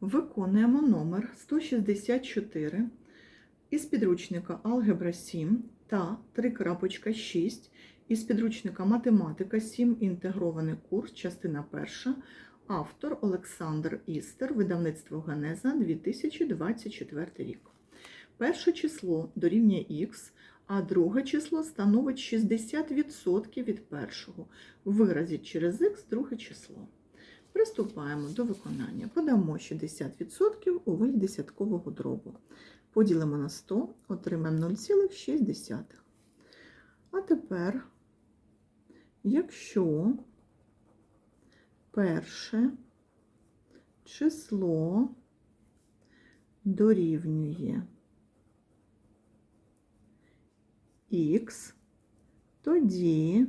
Виконуємо номер 164 із підручника Алгебра 7 та 3.6 із підручника Математика 7. Інтегрований курс, частина 1. Автор Олександр Істер, видавництво Генеза 2024 рік. Перше число дорівнює х, а друге число становить 60% від першого. Виразіть через х друге число. Приступаємо до виконання. Подамо 60% у вигляді десяткового дробу. Поділимо на 100, отримаємо 0,6. А тепер, якщо перше число дорівнює х, тоді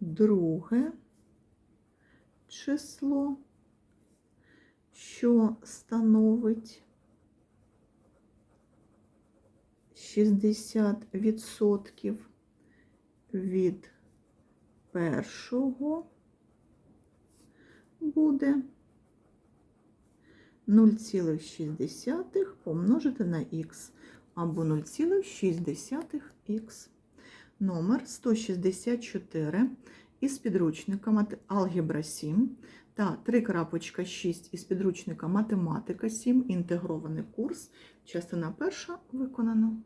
друге число, що становить 60% від першого буде 0,6 помножити на х або 0,6х. Номер 164 із підручника Алгебра 7 та 3.6 із підручника Математика 7. Інтегрований курс. Частина перша виконано.